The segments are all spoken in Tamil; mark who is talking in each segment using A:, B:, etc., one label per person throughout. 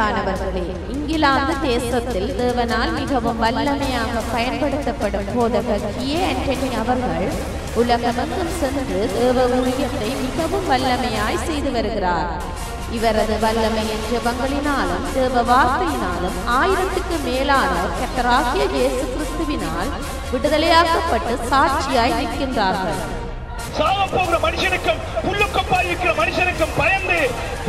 A: அன்பானவர்களே இங்கிலாந்து தேசத்தில் தேவனால் மிகவும் வல்லமையாக பயன்படுத்தப்படும் போதகர் கியே e. ஆண்டனி அவர்கள் உலகமெங்கும் சென்று தேவ ஊழியத்தை மிகவும் வல்லமையாய் செய்து வருகிறார் இவரது வல்லமையின் ஜபங்களினாலும் தேவ வார்த்தையினாலும் ஆயிரத்துக்கு மேலான கத்தராகிய இயேசு கிறிஸ்துவினால் விடுதலையாக்கப்பட்டு சாட்சியாய் நிற்கின்றார்கள்
B: சாகம் போகிற மனுஷனுக்கும் புல்லுக்கப்பா இருக்கிற மனுஷனுக்கும் பயந்து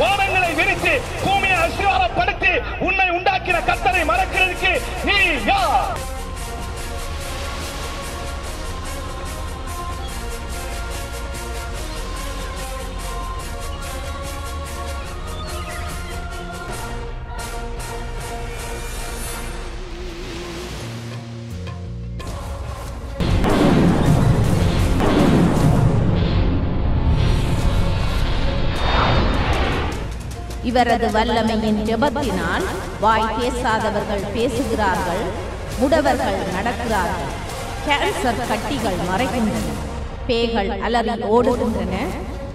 B: வானங்களை விரித்து பூமியை அஸ்திவாரப்படுத்தி உன்னை உண்டாக்கின கத்தரை மறக்கிறதுக்கு நீ யார்
A: இவரது வல்லமையின் ஜெபத்தினால் வாய் பேசாதவர்கள் பேசுகிறார்கள் உடவர்கள் நடக்கிறார்கள் கேன்சர் கட்டிகள் மறைகின்றன பேய்கள் அலறி ஓடுகின்றன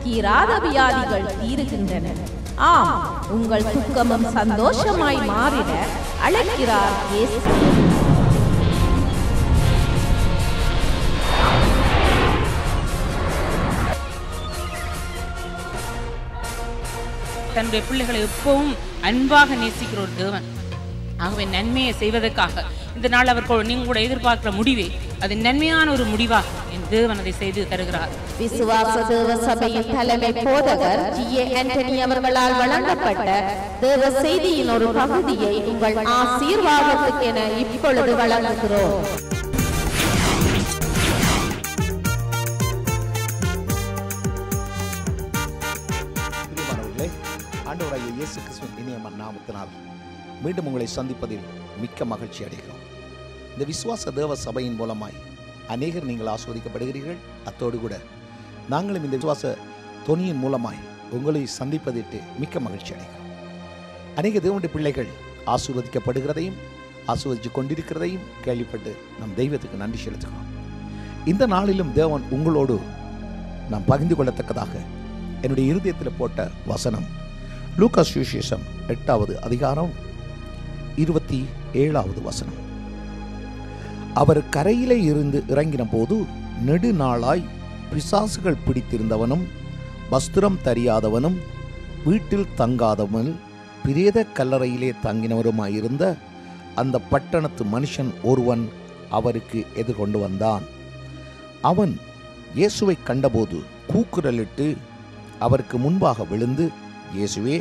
A: தீராத வியாதிகள் தீருகின்றன ஆம் உங்கள் துக்கமும் சந்தோஷமாய் மாறிட அழைக்கிறார் இயேசு
C: தன்னுடைய பிள்ளைகளை எப்பவும் அன்பாக நேசிக்கிற ஒரு தேவன் ஆகவே நன்மையை செய்வதற்காக இந்த நாள் அவர்கள் கூட எதிர்பார்க்கிற முடிவே அது நன்மையான ஒரு முடிவாக என் தேவன் அதை செய்து தருகிறார்
A: விசுவாச தேவ சபையின் தலைமை போதகர் ஜி ஏ ஆண்டனி அவர்களால் வழங்கப்பட்ட தேவ செய்தியின் ஒரு பகுதியை உங்கள் ஆசீர்வாதத்துக்கென இப்பொழுது வழங்குகிறோம்
D: இயேசு கிறிஸ்துவின் இனியமன் நாமத்தினால் மீண்டும் உங்களை சந்திப்பதில் மிக்க மகிழ்ச்சி அடைகிறோம் இந்த விசுவாச தேவ சபையின் மூலமாய் அநேகர் நீங்கள் ஆஸ்வதிக்கப்படுகிறீர்கள் அத்தோடு கூட நாங்களும் இந்த விசுவாச தொனியின் மூலமாய் உங்களை சந்திப்பதிட்டு மிக்க மகிழ்ச்சி அடைகிறோம் அநேக தேவனுடைய பிள்ளைகள் ஆசீர்வதிக்கப்படுகிறதையும் ஆசீர்வதிச்சு கொண்டிருக்கிறதையும் கேள்விப்பட்டு நம் தெய்வத்துக்கு நன்றி செலுத்துகிறோம் இந்த நாளிலும் தேவன் உங்களோடு நாம் பகிர்ந்து கொள்ளத்தக்கதாக என்னுடைய இருதயத்தில் போட்ட வசனம் லூக்கா எட்டாவது அதிகாரம் இருபத்தி ஏழாவது வசனம் அவர் கரையிலே இருந்து இறங்கின போது நெடுநாளாய் பிசாசுகள் பிடித்திருந்தவனும் வஸ்திரம் தெரியாதவனும் வீட்டில் தங்காதவன் பிரேத கல்லறையிலே தங்கினவருமாயிருந்த அந்த பட்டணத்து மனுஷன் ஒருவன் அவருக்கு எதிர்கொண்டு வந்தான் அவன் இயேசுவை கண்டபோது கூக்குரலிட்டு அவருக்கு முன்பாக விழுந்து இயேசுவே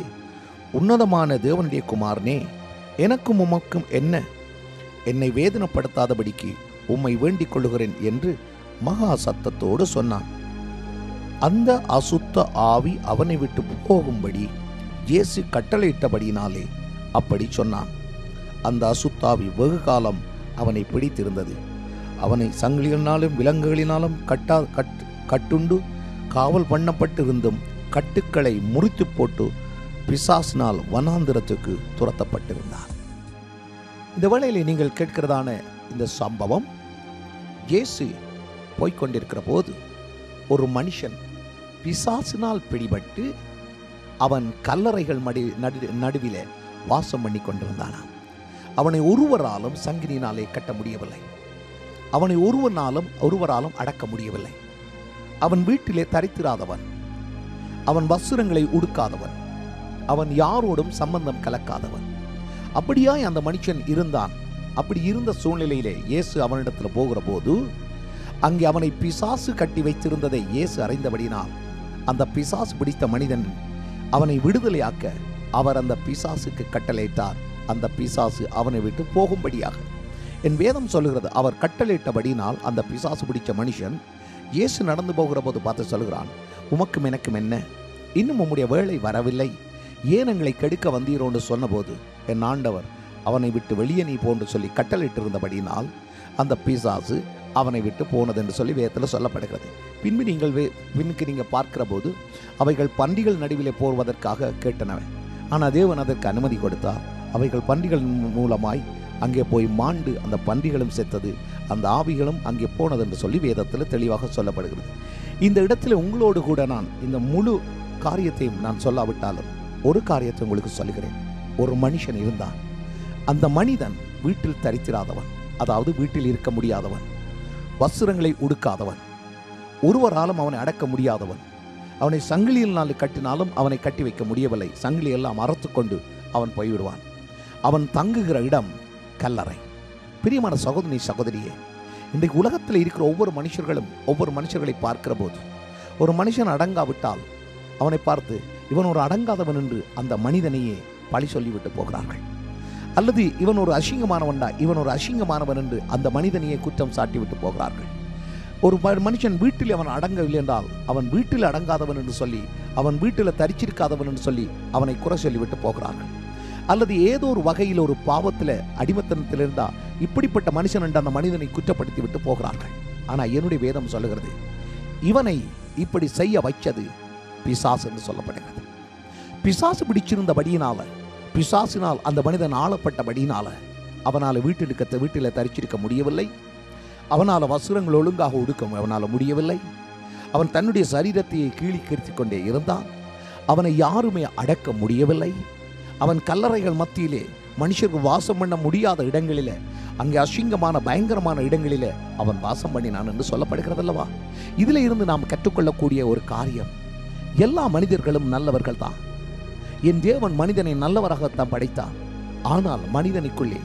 D: உன்னதமான தேவனுடைய குமாரனே எனக்கும் உமக்கும் என்ன என்னை வேதனைப்படுத்தாதபடிக்கு உம்மை வேண்டிக் கொள்ளுகிறேன் என்று மகா சத்தத்தோடு சொன்னான் அந்த அசுத்த ஆவி அவனை விட்டு போகும்படி இயேசு கட்டளையிட்டபடியினாலே அப்படி சொன்னான் அந்த அசுத்தாவி வெகு காலம் அவனை பிடித்திருந்தது அவனை சங்கிலினாலும் விலங்குகளினாலும் கட்டா கட் கட்டுண்டு காவல் பண்ணப்பட்டிருந்தும் இருந்தும் கட்டுக்களை முறித்து போட்டு பிசாசினால் வனாந்திரத்துக்கு துரத்தப்பட்டிருந்தார் இந்த வேளையில் நீங்கள் கேட்கிறதான இந்த சம்பவம் இயேசு போய்கொண்டிருக்கிற போது ஒரு மனுஷன் பிசாசினால் பிடிபட்டு அவன் கல்லறைகள் மடி நடு நடுவில் வாசம் பண்ணி கொண்டிருந்தானாம் அவனை ஒருவராலும் சங்கினாலே கட்ட முடியவில்லை அவனை ஒருவனாலும் ஒருவராலும் அடக்க முடியவில்லை அவன் வீட்டிலே தரித்திராதவன் அவன் வஸ்திரங்களை உடுக்காதவன் அவன் யாரோடும் சம்பந்தம் கலக்காதவன் அப்படியாய் அந்த மனுஷன் இருந்தான் அப்படி இருந்த சூழ்நிலையிலே இயேசு அவனிடத்தில் போகிற போது அங்கே அவனை பிசாசு கட்டி வைத்திருந்ததை இயேசு அறிந்தபடினால் அந்த பிசாசு பிடித்த மனிதன் அவனை விடுதலையாக்க அவர் அந்த பிசாசுக்கு கட்டளையிட்டார் அந்த பிசாசு அவனை விட்டு போகும்படியாக என் வேதம் சொல்லுகிறது அவர் கட்டளையிட்டபடினால் அந்த பிசாசு பிடித்த மனுஷன் இயேசு நடந்து போகிற போது பார்த்து சொல்கிறான் உமக்கும் எனக்கும் என்ன இன்னும் உம்முடைய வேலை வரவில்லை ஏன் எங்களை கெடுக்க வந்தீரோன்னு சொன்னபோது என் ஆண்டவர் அவனை விட்டு வெளியே நீ போன்று சொல்லி கட்டளையிட்டிருந்தபடியினால் அந்த பீசாசு அவனை விட்டு போனது என்று சொல்லி வேதத்தில் சொல்லப்படுகிறது பின்பு நீங்கள் வே பின்னுக்கு நீங்கள் பார்க்கிற போது அவைகள் பண்டிகள் நடுவிலே போர்வதற்காக கேட்டனவை ஆனால் தேவன் அதற்கு அனுமதி கொடுத்தார் அவைகள் பண்டிகள் மூலமாய் அங்கே போய் மாண்டு அந்த பண்டிகளும் செத்தது அந்த ஆவிகளும் அங்கே போனது என்று சொல்லி வேதத்தில் தெளிவாக சொல்லப்படுகிறது இந்த இடத்துல உங்களோடு கூட நான் இந்த முழு காரியத்தையும் நான் சொல்லாவிட்டாலும் ஒரு காரியத்தை உங்களுக்கு சொல்கிறேன் ஒரு மனுஷன் இருந்தான் அந்த மனிதன் வீட்டில் தரித்திராதவன் அதாவது வீட்டில் இருக்க முடியாதவன் வஸ்திரங்களை உடுக்காதவன் ஒருவராலும் அவனை அடக்க முடியாதவன் அவனை சங்கிலியில் நாள் கட்டினாலும் அவனை கட்டி வைக்க முடியவில்லை சங்கிலி எல்லாம் அறத்து கொண்டு அவன் போய்விடுவான் அவன் தங்குகிற இடம் கல்லறை பிரியமான சகோதரி சகோதரியே இன்றைக்கு உலகத்தில் இருக்கிற ஒவ்வொரு மனுஷர்களும் ஒவ்வொரு மனுஷர்களை பார்க்கிற போது ஒரு மனுஷன் அடங்காவிட்டால் அவனை பார்த்து இவன் ஒரு அடங்காதவன் என்று அந்த மனிதனையே பழி சொல்லிவிட்டு போகிறார்கள் அல்லது இவன் ஒரு அசிங்கமானவன்டா இவன் ஒரு அசிங்கமானவன் என்று அந்த மனிதனையே குற்றம் சாட்டிவிட்டு போகிறார்கள் ஒரு மனுஷன் வீட்டில் அவன் அடங்கவில்லை என்றால் அவன் வீட்டில் அடங்காதவன் என்று சொல்லி அவன் வீட்டில் தரிச்சிருக்காதவன் என்று சொல்லி அவனை குறை சொல்லிவிட்டு போகிறார்கள் அல்லது ஏதோ ஒரு வகையில் ஒரு பாவத்தில் அடிமத்தனத்தில் இருந்தால் இப்படிப்பட்ட மனுஷன் என்று அந்த மனிதனை குற்றப்படுத்தி விட்டு போகிறார்கள் ஆனால் என்னுடைய வேதம் சொல்லுகிறது இவனை இப்படி செய்ய வைச்சது பிசாசு என்று சொல்லப்படுகிறது பிசாசு பிடிச்சிருந்தபடியினால் பிசாசினால் அந்த மனிதன் ஆளப்பட்டபடியினால் அவனால் வீட்டிலுக்கத்தை வீட்டில் தரிச்சிருக்க முடியவில்லை அவனால் வசுரங்கள் ஒழுங்காக ஒடுக்க அவனால் முடியவில்லை அவன் தன்னுடைய சரீரத்தையே கீழிக்கிருத்தி கொண்டே இருந்தான் அவனை யாருமே அடக்க முடியவில்லை அவன் கல்லறைகள் மத்தியிலே மனுஷருக்கு வாசம் பண்ண முடியாத இடங்களில் அங்கே அசிங்கமான பயங்கரமான இடங்களில் அவன் வாசம் பண்ணினான் என்று சொல்லப்படுகிறது அல்லவா இதில் இருந்து நாம் கற்றுக்கொள்ளக்கூடிய ஒரு காரியம் எல்லா மனிதர்களும் நல்லவர்கள் தான் என் தேவன் மனிதனை நல்லவராகத்தான் படைத்தான் ஆனால் மனிதனுக்குள்ளே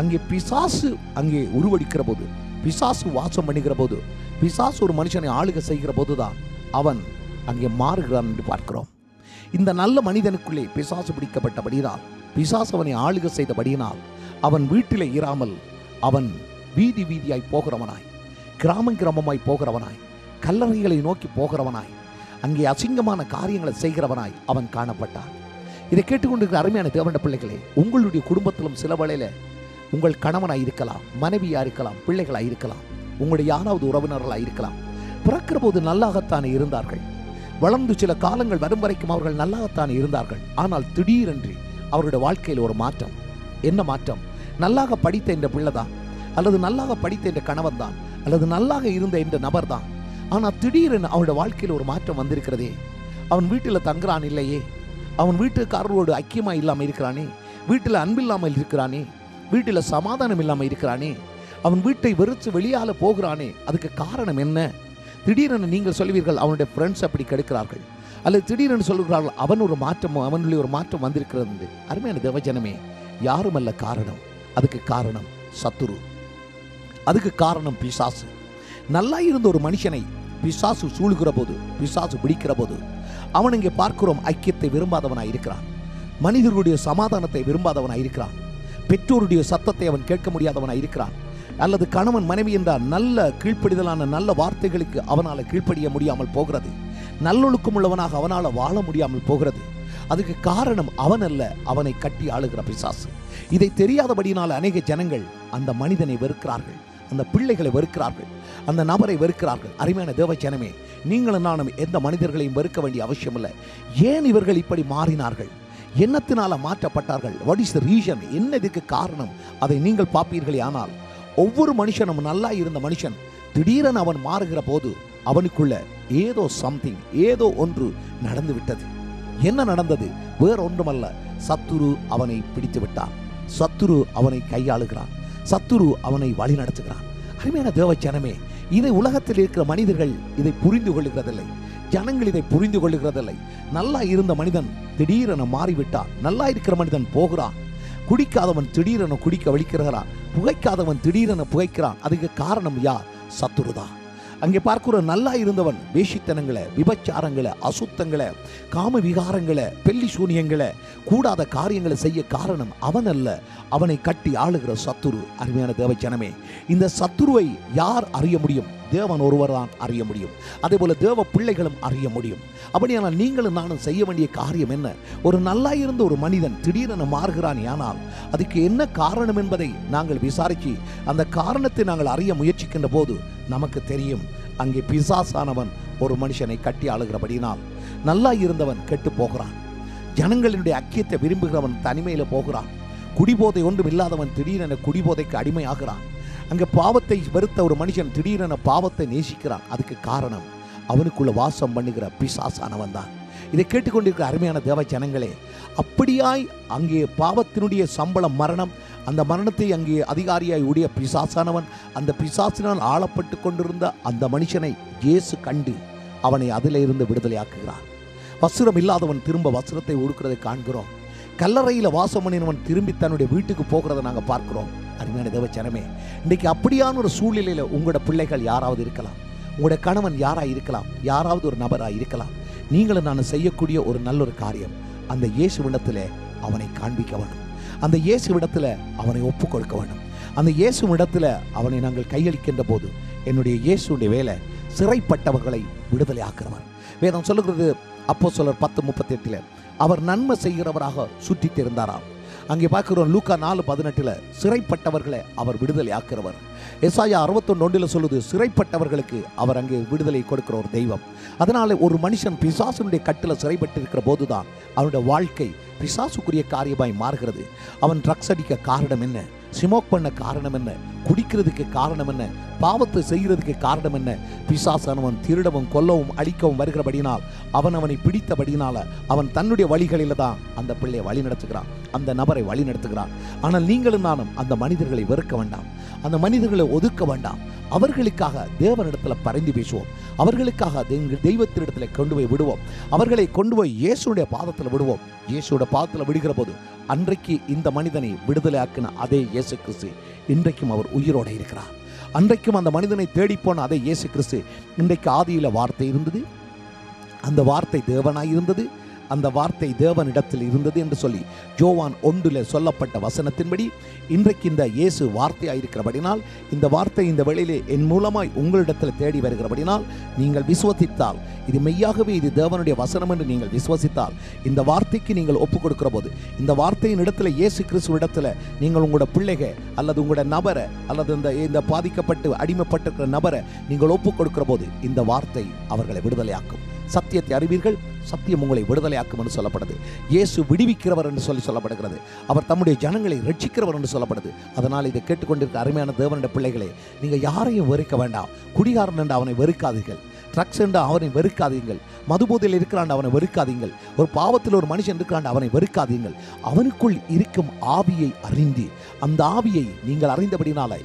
D: அங்கே பிசாசு அங்கே உருவடிக்கிற போது பிசாசு வாசம் பண்ணுகிற போது பிசாசு ஒரு மனுஷனை ஆளுக செய்கிற போது தான் அவன் அங்கே மாறுகிறான் என்று பார்க்கிறோம் இந்த நல்ல மனிதனுக்குள்ளே பிசாசு பிடிக்கப்பட்டபடியினால் பிசாசு அவனை ஆளுக செய்தபடியினால் அவன் வீட்டிலே இராமல் அவன் வீதி வீதியாய் போகிறவனாய் கிராமம் கிராமமாய் போகிறவனாய் கல்லறைகளை நோக்கி போகிறவனாய் அங்கே அசிங்கமான காரியங்களை செய்கிறவனாய் அவன் காணப்பட்டான் இதை கேட்டுக்கொண்டிருக்கிற அருமையான தேவண்ட பிள்ளைகளே உங்களுடைய குடும்பத்திலும் சில வேளையில் உங்கள் கணவனாக இருக்கலாம் மனைவியாக இருக்கலாம் பிள்ளைகளாக இருக்கலாம் உங்களுடைய யாராவது உறவினர்களாக இருக்கலாம் பிறக்கிற போது நல்லாகத்தானே இருந்தார்கள் வளர்ந்து சில காலங்கள் வரும் வரைக்கும் அவர்கள் நல்லாகத்தானே இருந்தார்கள் ஆனால் திடீரென்று அவருடைய வாழ்க்கையில் ஒரு மாற்றம் என்ன மாற்றம் நல்லாக படித்த என்ற பிள்ளைதான் அல்லது நல்லாக படித்த என்ற கணவன் தான் அல்லது நல்லாக இருந்த என்ற நபர் தான் ஆனால் திடீரென அவனோட வாழ்க்கையில் ஒரு மாற்றம் வந்திருக்கிறதே அவன் வீட்டில் தங்குறான் இல்லையே அவன் வீட்டுக்காரரோடு ஐக்கியமாக இல்லாமல் இருக்கிறானே வீட்டில் அன்பில்லாமல் இருக்கிறானே வீட்டில் சமாதானம் இல்லாமல் இருக்கிறானே அவன் வீட்டை வெறுத்து வெளியால் போகிறானே அதுக்கு காரணம் என்ன திடீரென நீங்கள் சொல்வீர்கள் அவனுடைய ஃப்ரெண்ட்ஸ் அப்படி கெடுக்கிறார்கள் அல்லது திடீரென்று சொல்கிறார்கள் அவன் ஒரு மாற்றம் அவனுடைய ஒரு மாற்றம் வந்திருக்கிறது அருமையான தேவஜனமே யாரும் அல்ல காரணம் அதுக்கு காரணம் சத்துரு அதுக்கு காரணம் பிசாசு நல்லா இருந்த ஒரு மனுஷனை பிசாசு சூழ்கிற போது பிசாசு பிடிக்கிற போது அவன் இங்கே பார்க்கிறோம் ஐக்கியத்தை விரும்பாதவனாக இருக்கிறான் மனிதர்களுடைய சமாதானத்தை விரும்பாதவனாக இருக்கிறான் பெற்றோருடைய சத்தத்தை அவன் கேட்க முடியாதவனாக இருக்கிறான் அல்லது கணவன் மனைவி என்றால் நல்ல கீழ்ப்படிதலான நல்ல வார்த்தைகளுக்கு அவனால் கீழ்ப்படிய முடியாமல் போகிறது நல்லொழுக்கம் உள்ளவனாக அவனால் வாழ முடியாமல் போகிறது அதுக்கு காரணம் அவன் அல்ல அவனை கட்டி ஆளுகிற பிசாசு இதை தெரியாதபடியினால் அநேக ஜனங்கள் அந்த மனிதனை வெறுக்கிறார்கள் அந்த பிள்ளைகளை வெறுக்கிறார்கள் அந்த நபரை வெறுக்கிறார்கள் அருமையான தேவச்சனமே நீங்களும் நானும் எந்த மனிதர்களையும் வெறுக்க வேண்டிய அவசியம் இல்லை ஏன் இவர்கள் இப்படி மாறினார்கள் என்னத்தினால மாற்றப்பட்டார்கள் வாட் இஸ் த ரீசன் என்ன இதுக்கு காரணம் அதை நீங்கள் பார்ப்பீர்களே ஆனால் ஒவ்வொரு மனுஷனும் நல்லா இருந்த மனுஷன் திடீரென அவன் மாறுகிற போது அவனுக்குள்ள ஏதோ சம்திங் ஏதோ ஒன்று நடந்து விட்டது என்ன நடந்தது வேற ஒன்றுமல்ல சத்துரு அவனை பிடித்து விட்டான் சத்துரு அவனை கையாளுகிறான் சத்துரு அவனை வழி நடத்துகிறான் அருமையான தேவச்சனமே இதை உலகத்தில் இருக்கிற மனிதர்கள் இதை புரிந்து கொள்கிறதில்லை ஜனங்கள் இதை புரிந்து கொள்கிறதில்லை நல்லா இருந்த மனிதன் திடீரென மாறிவிட்டான் நல்லா இருக்கிற மனிதன் போகிறான் குடிக்காதவன் திடீரென குடிக்க வலிக்கிறான் புகைக்காதவன் திடீரென புகைக்கிறான் அதுக்கு காரணம் யார் சத்துருதான் அங்கே பார்க்குற நல்லா இருந்தவன் வேஷித்தனங்களை விபச்சாரங்களை அசுத்தங்களை காம விகாரங்களை பெல்லி சூனியங்களை கூடாத காரியங்களை செய்ய காரணம் அவன் அல்ல அவனை கட்டி ஆளுகிற சத்துரு அருமையான தேவச்சனமே இந்த சத்துருவை யார் அறிய முடியும் தேவன் ஒருவர் தான் அறிய முடியும் அதே போல் தேவ பிள்ளைகளும் அறிய முடியும் அப்படியானால் நீங்களும் நானும் செய்ய வேண்டிய காரியம் என்ன ஒரு நல்லா இருந்த ஒரு மனிதன் திடீரென மாறுகிறான் ஆனால் அதுக்கு என்ன காரணம் என்பதை நாங்கள் விசாரித்து அந்த காரணத்தை நாங்கள் அறிய முயற்சிக்கின்ற போது நமக்கு தெரியும் அங்கே பிசாசானவன் ஒரு மனுஷனை கட்டி ஆளுகிறபடினால் நல்லா இருந்தவன் கெட்டு போகிறான் ஜனங்களினுடைய அக்கியத்தை விரும்புகிறவன் தனிமையில் போகிறான் குடிபோதை ஒன்றும் இல்லாதவன் திடீரென குடிபோதைக்கு அடிமையாகிறான் அங்கே பாவத்தை வெறுத்த ஒரு மனுஷன் திடீரென பாவத்தை நேசிக்கிறான் அதுக்கு காரணம் அவனுக்குள்ள வாசம் பண்ணுகிற பிசாசானவன் தான் இதை கேட்டுக்கொண்டிருக்கிற அருமையான தேவ ஜனங்களே அப்படியாய் அங்கே பாவத்தினுடைய சம்பளம் மரணம் அந்த மரணத்தை அங்கே அதிகாரியாய் உடைய பிசாசானவன் அந்த பிசாசினால் ஆளப்பட்டு கொண்டிருந்த அந்த மனுஷனை இயேசு கண்டு அவனை அதிலிருந்து விடுதலையாக்குகிறான் வஸ்திரம் இல்லாதவன் திரும்ப வஸ்திரத்தை ஒடுக்கிறதை காண்கிறோம் கல்லறையில் வாசம் பண்ணினவன் திரும்பி தன்னுடைய வீட்டுக்கு போகிறத நாங்கள் பார்க்குறோம் அருமையான தேவச்சனமே இன்றைக்கு அப்படியான ஒரு சூழ்நிலையில் உங்களோட பிள்ளைகள் யாராவது இருக்கலாம் உங்களோட கணவன் யாராக இருக்கலாம் யாராவது ஒரு நபராக இருக்கலாம் நீங்களும் நான் செய்யக்கூடிய ஒரு நல்ல ஒரு காரியம் அந்த இயேசு விடத்தில் அவனை காண்பிக்க வேணும் அந்த இயேசு விடத்தில் அவனை ஒப்பு கொடுக்க வேணும் அந்த இயேசு இயேசுவிடத்தில் அவனை நாங்கள் கையளிக்கின்ற போது என்னுடைய இயேசுடைய வேலை சிறைப்பட்டவர்களை விடுதலை ஆக்கிறவன் வேதம் சொல்லுகிறது அப்போ சொல்லர் பத்து முப்பத்தி எட்டில் அவர் நன்மை செய்கிறவராக திருந்தாராம் அங்கே பார்க்கிறோம் லூக்கா நாலு பதினெட்டில் சிறைப்பட்டவர்களை அவர் விடுதலை ஆக்கிறவர் எஸ்ஆயா ஒன்றில் சொல்லுது சிறைப்பட்டவர்களுக்கு அவர் அங்கே விடுதலை கொடுக்கிற ஒரு தெய்வம் அதனால் ஒரு மனுஷன் பிசாசனுடைய கட்டில் சிறைப்பட்டிருக்கிற போது தான் அவனுடைய வாழ்க்கை பிசாசுக்குரிய காரியமாய் மாறுகிறது அவன் ட்ரக்ஸ் அடிக்க காரணம் என்ன சிமோக் பண்ண காரணம் என்ன குடிக்கிறதுக்கு காரணம் என்ன பாவத்தை செய்கிறதுக்கு காரணம் என்ன பிசாசானவன் திருடவும் கொல்லவும் அழிக்கவும் வருகிறபடினால் அவன் அவனை பிடித்தபடினால அவன் தன்னுடைய வழிகளில் தான் அந்த பிள்ளையை வழி நடத்துகிறான் அந்த நபரை வழி நடத்துகிறான் ஆனால் நீங்களும் நானும் அந்த மனிதர்களை வெறுக்க வேண்டாம் அந்த மனிதர்களை ஒதுக்க வேண்டாம் அவர்களுக்காக தேவனிடத்தில் பறந்து பேசுவோம் அவர்களுக்காக தெய்வத்தினிடத்தில் கொண்டு போய் விடுவோம் அவர்களை கொண்டு போய் இயேசுடைய பாதத்தில் விடுவோம் இயேசுடைய பாதத்தில் விடுகிற போது அன்றைக்கு இந்த மனிதனை விடுதலை ஆக்கின அதே இயேசு கிறிஸ்து இன்றைக்கும் அவர் உயிரோடு இருக்கிறார் அன்றைக்கும் அந்த மனிதனை தேடிப்போன அதே இயேசு கிறிஸ்து இன்றைக்கு ஆதியில் வார்த்தை இருந்தது அந்த வார்த்தை தேவனாக இருந்தது அந்த வார்த்தை தேவனிடத்தில் இருந்தது என்று சொல்லி ஜோவான் ஒன்றில் சொல்லப்பட்ட வசனத்தின்படி இன்றைக்கு இந்த இயேசு வார்த்தையாயிருக்கிறபடினால் இந்த வார்த்தை இந்த வெளியிலே என் மூலமாய் உங்களிடத்தில் தேடி வருகிறபடினால் நீங்கள் விசுவசித்தால் இது மெய்யாகவே இது தேவனுடைய வசனம் என்று நீங்கள் விசுவசித்தால் இந்த வார்த்தைக்கு நீங்கள் ஒப்பு கொடுக்கிற போது இந்த வார்த்தையின் இடத்துல இயேசு கிறிஸ்துவ இடத்துல நீங்கள் உங்களோட பிள்ளைகள் அல்லது உங்களோட நபரை அல்லது இந்த இந்த பாதிக்கப்பட்டு அடிமைப்பட்டிருக்கிற நபரை நீங்கள் ஒப்பு கொடுக்கிற போது இந்த வார்த்தை அவர்களை விடுதலையாக்கும் சத்தியத்தை அறிவீர்கள் சத்தியம் உங்களை விடுதலையாக்கும் என்று சொல்லப்படுது இயேசு விடுவிக்கிறவர் என்று சொல்லி சொல்லப்படுகிறது அவர் தம்முடைய ஜனங்களை ரட்சிக்கிறவர் என்று சொல்லப்படுது அதனால் இதை கேட்டுக்கொண்டிருக்க அருமையான தேவனுடைய பிள்ளைகளே நீங்கள் யாரையும் வெறுக்க வேண்டாம் குடிகாரன் என்று அவனை வெறுக்காதீர்கள் ட்ரக்ஸ் என்று அவனை வெறுக்காதீங்கள் மதுபோதையில் இருக்கிறான் அவனை வெறுக்காதீங்கள் ஒரு பாவத்தில் ஒரு மனுஷன் இருக்கிறாண்டு அவனை வெறுக்காதீங்கள் அவனுக்குள் இருக்கும் ஆவியை அறிந்து அந்த ஆவியை நீங்கள் அறிந்தபடினால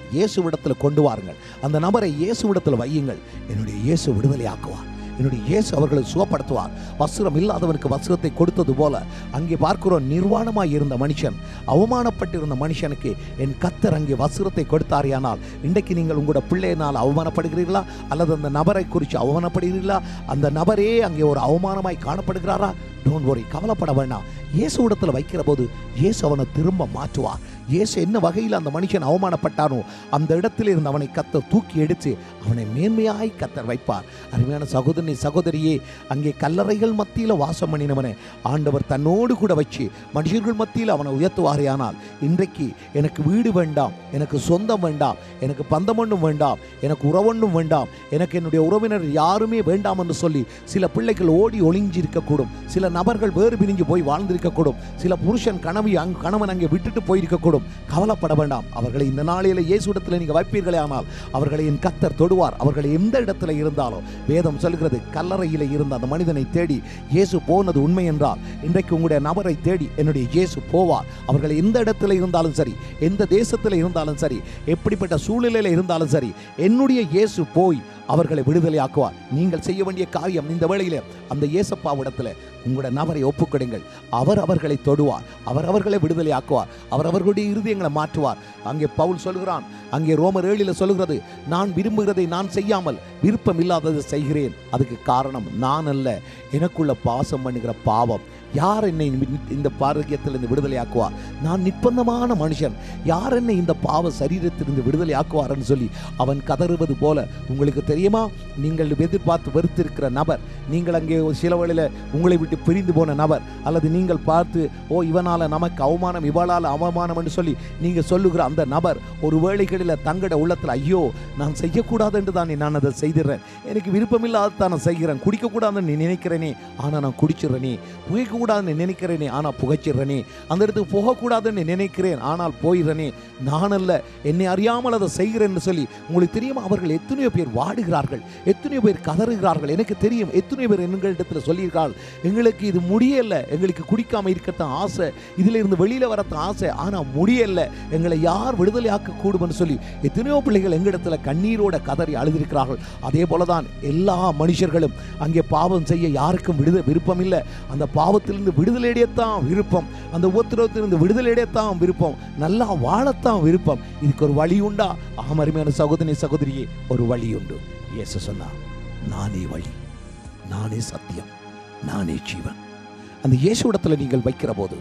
D: விடத்தில் கொண்டு வாருங்கள் அந்த நபரை இயேசு விடத்தில் வையுங்கள் என்னுடைய இயேசு விடுதலை ஆக்குவான் என்னுடைய இயேசு அவர்களை சுகப்படுத்துவார் வஸ்திரம் இல்லாதவனுக்கு வஸ்திரத்தை கொடுத்தது போல அங்கே பார்க்கிறோம் நிர்வாணமாக இருந்த மனுஷன் அவமானப்பட்டிருந்த மனுஷனுக்கு என் கத்தர் அங்கே வஸ்திரத்தை கொடுத்தாரியானால் இன்றைக்கு நீங்கள் உங்களோட பிள்ளையினால் அவமானப்படுகிறீர்களா அல்லது அந்த நபரை குறித்து அவமானப்படுகிறீர்களா அந்த நபரே அங்கே ஒரு அவமானமாய் காணப்படுகிறாரா டோன்ட் ஒரி கவலைப்பட வேண்டாம் இயேசு இடத்துல வைக்கிற போது இயேசு அவனை திரும்ப மாற்றுவார் இயேசு என்ன வகையில் அந்த மனுஷன் அவமானப்பட்டானோ அந்த இடத்துல இருந்து அவனை கத்த தூக்கி எடுத்து அவனை மேன்மையாய் கத்தர் வைப்பார் அருமையான சகோதரி சகோதரியே அங்கே கல்லறைகள் மத்தியில் வாசம் பண்ணினவனை ஆண்டவர் தன்னோடு கூட வச்சு மனுஷர்கள் மத்தியில் அவனை உயர்த்துவாரையானால் இன்றைக்கு எனக்கு வீடு வேண்டாம் எனக்கு சொந்தம் வேண்டாம் எனக்கு பந்தமொன்றும் வேண்டாம் எனக்கு உறவொன்றும் வேண்டாம் எனக்கு என்னுடைய உறவினர் யாருமே வேண்டாம் என்று சொல்லி சில பிள்ளைகள் ஓடி ஒளிஞ்சிருக்கக்கூடும் சில நபர்கள் வேறு பிரிஞ்சு போய் வாழ்ந்திருக்கக்கூடும் சில புருஷன் கனவு அங் கணவன் அங்கே விட்டுட்டு போயிருக்கக்கூடும் கவலைப்பட வேண்டாம் அவர்களை இந்த இயேசு இயேசுடத்தில் நீங்கள் வைப்பீர்களே ஆனால் அவர்களை என் கத்தர் தொடுவார் அவர்கள் எந்த இடத்துல இருந்தாலும் வேதம் சொல்கிறது கல்லறையில் இருந்த அந்த மனிதனை தேடி இயேசு போனது உண்மை என்றால் இன்றைக்கு உங்களுடைய நபரை தேடி என்னுடைய இயேசு போவார் அவர்கள் எந்த இடத்துல இருந்தாலும் சரி எந்த தேசத்தில் இருந்தாலும் சரி எப்படிப்பட்ட சூழ்நிலையில் இருந்தாலும் சரி என்னுடைய இயேசு போய் அவர்களை விடுதலை ஆக்குவார் நீங்கள் செய்ய வேண்டிய காரியம் இந்த வேளையில் அந்த இயேசப்பாவிடத்தில் உங்களோட நபரை ஒப்புக்கொடுங்கள் அவர் அவர்களை தொடுவார் அவர் அவர்களை விடுதலை ஆக்குவார் அவர் அவர்களுடைய இருதயங்களை மாற்றுவார் அங்கே பவுல் சொல்கிறான் அங்கே ரோமர் ஏழில் சொல்கிறது நான் விரும்புகிறதை நான் செய்யாமல் விருப்பம் இல்லாததை செய்கிறேன் அதுக்கு காரணம் நான் அல்ல எனக்குள்ள பாசம் பண்ணுகிற பாவம் யார் என்னை இந்த பாரக்கியத்திலிருந்து விடுதலை ஆக்குவார் நான் நிர்பந்தமான மனுஷன் யார் என்னை இந்த பாவ சரீரத்திலிருந்து விடுதலை ஆக்குவார்னு சொல்லி அவன் கதறுவது போல உங்களுக்கு தெரியும் தெரியுமா நீங்கள் எதிர்பார்த்து வெறுத்திருக்கிற நபர் நீங்கள் அங்கே சில வழியில் உங்களை விட்டு பிரிந்து போன நபர் அல்லது நீங்கள் பார்த்து ஓ இவனால் நமக்கு அவமானம் இவளால் அவமானம் என்று சொல்லி நீங்கள் சொல்லுகிற அந்த நபர் ஒரு வேளைகளில் தங்கட உள்ளத்தில் ஐயோ நான் செய்யக்கூடாது என்று தான் நான் அதை செய்திடுறேன் எனக்கு விருப்பமில்லாத தான் நான் செய்கிறேன் குடிக்கக்கூடாதுன்னு நினைக்கிறேனே ஆனால் நான் குடிச்சிடுறேனே புகைக்கக்கூடாதுன்னு நினைக்கிறேனே ஆனால் புகைச்சிடுறேனே அந்த இடத்துக்கு போகக்கூடாதுன்னு நினைக்கிறேன் ஆனால் போயிடுறேனே நான் அல்ல என்னை அறியாமல் அதை செய்கிறேன்னு சொல்லி உங்களுக்கு தெரியுமா அவர்கள் எத்தனையோ பேர் வாடுகிறேன் கதறுகிறார்கள் எத்தனையோ பேர் கதறுகிறார்கள் எனக்கு தெரியும் எத்தனையோ பேர் எங்களிடத்தில் சொல்லியிருக்கார்கள் எங்களுக்கு இது முடியலை எங்களுக்கு குடிக்காமல் இருக்கத்தான் ஆசை இதில் இருந்து வெளியில் வரத்தான் ஆசை ஆனால் முடியலை எங்களை யார் விடுதலையாக்க கூடும்னு சொல்லி எத்தனையோ பிள்ளைகள் எங்களிடத்தில் கண்ணீரோட கதறி அழுதிருக்கிறார்கள் அதே போல தான் எல்லா மனுஷர்களும் அங்கே பாவம் செய்ய யாருக்கும் விடுத விருப்பம் இல்லை அந்த பாவத்திலிருந்து விடுதலையடையத்தான் விருப்பம் அந்த உபத்திரவத்திலிருந்து விடுதலையடையத்தான் விருப்பம் நல்லா வாழத்தான் விருப்பம் இதுக்கு ஒரு வழி உண்டா அகமருமையான சகோதரி சகோதரியே ஒரு வழி உண்டு இயேசு சொன்னா நானே வழி நானே சத்தியம் நானே ஜீவன் அந்த இயேசு இடத்துல நீங்கள் வைக்கிற போது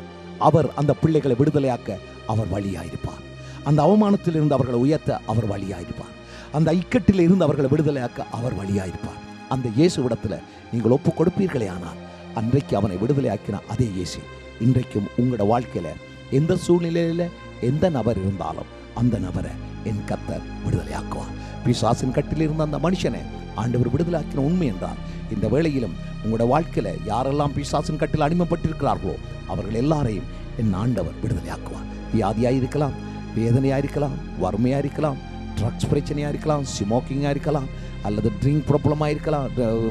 D: அவர் அந்த பிள்ளைகளை விடுதலையாக்க அவர் வழியாயிருப்பார் அந்த அவமானத்தில் இருந்து அவர்களை உயர்த்த அவர் வழியாயிருப்பார் அந்த இக்கட்டில் இருந்து அவர்களை விடுதலையாக்க அவர் வழியாயிருப்பார் அந்த இயேசு இடத்துல நீங்கள் ஒப்பு கொடுப்பீர்களே ஆனால் அன்றைக்கு அவனை விடுதலையாக்கினா அதே இயேசு இன்றைக்கும் உங்களோட வாழ்க்கையில் எந்த சூழ்நிலையில் எந்த நபர் இருந்தாலும் அந்த நபரை என் கத்தர் விடுதலையாக்குவார் பிசாசின் கட்டில் இருந்த அந்த மனுஷனை ஆண்டவர் விடுதலாக்கின உண்மை என்றார் இந்த வேளையிலும் உங்களோட வாழ்க்கையில் யாரெல்லாம் பிசாசின் கட்டில் அடிமைப்பட்டிருக்கிறார்களோ அவர்கள் எல்லாரையும் என் ஆண்டவர் விடுதலையாக்குவார் வியாதியாக இருக்கலாம் வேதனையாக இருக்கலாம் வறுமையாக இருக்கலாம் ட்ரக்ஸ் பிரச்சனையாக இருக்கலாம் ஸ்மோக்கிங்காக இருக்கலாம் அல்லது ட்ரிங்க் ப்ராப்ளமாக இருக்கலாம்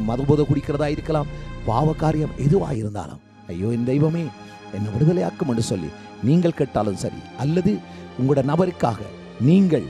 D: மதுபோதை குடிக்கிறதா இருக்கலாம் பாவ காரியம் எதுவாக இருந்தாலும் ஐயோ என் தெய்வமே என்னை விடுதலையாக்கும் என்று சொல்லி நீங்கள் கேட்டாலும் சரி அல்லது உங்களோட நபருக்காக நீங்கள்